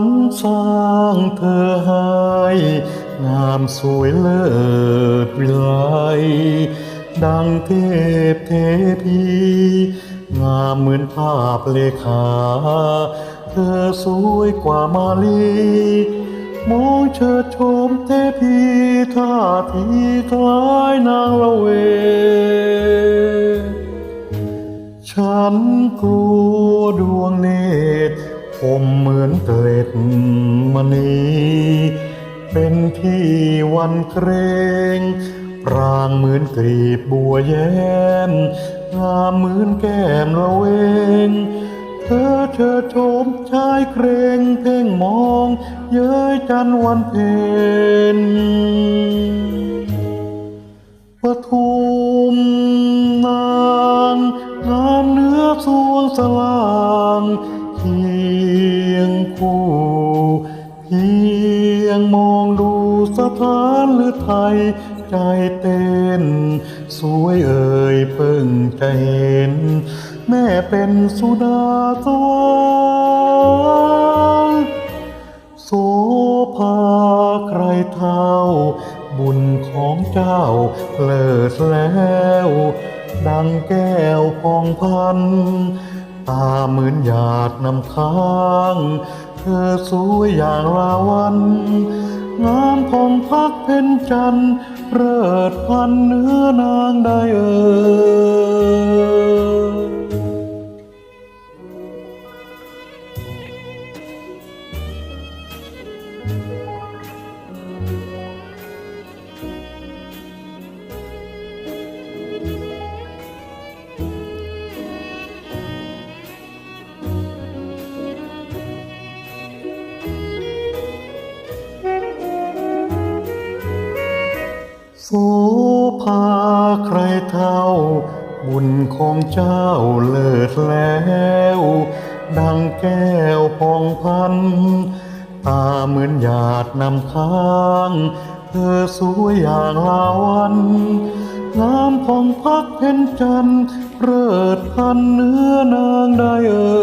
รสร้างเธอให้งามสวยเลิศวิไลดังเทพเทพีงามเหมือนภาพเลขา เธอสวยกว่ามาลีมองเชิดชมเทพีท่าทีคล้ายนางละเว ฉันกลัวดวงเนตร ผมเหมือนเกล็ดมณีเป็นที่วันเกรงปรางเหมือนกรีบบัวแย้มงามเหมือนแก้มละเวงเธอเชิดชมชายเกรงเพ่งมอง เย้ยจันทร์วันเพ็ญปทุมนางงามเนื้อสวงสลาง คู่ เพียงมองดูสถานหรือไทยใจเต้น สวยเอ่ยเพิ่งจะเห็น แม่เป็นสุดาสวรรค์โสภาใครเท่าบุญของเจ้าเลิศแล้ว ดังแก้วพองพัน ตาเหมือนหยาดน้ำค้าง เธอสวยอย่างลาวัน งามพองพักเพ็ญจันทร์เริดพันเนื้อนางได้เอ่ย ภาใครเท่า บุญของเจ้าเลิศแล้ว ดังแก้วพองพัน ตาเหมือนหยาดน้ำค้าง เธอสวยอย่างลาวันงามพองพักเพ็ญจันทร์เริดพันเนื้อนางได้เอ่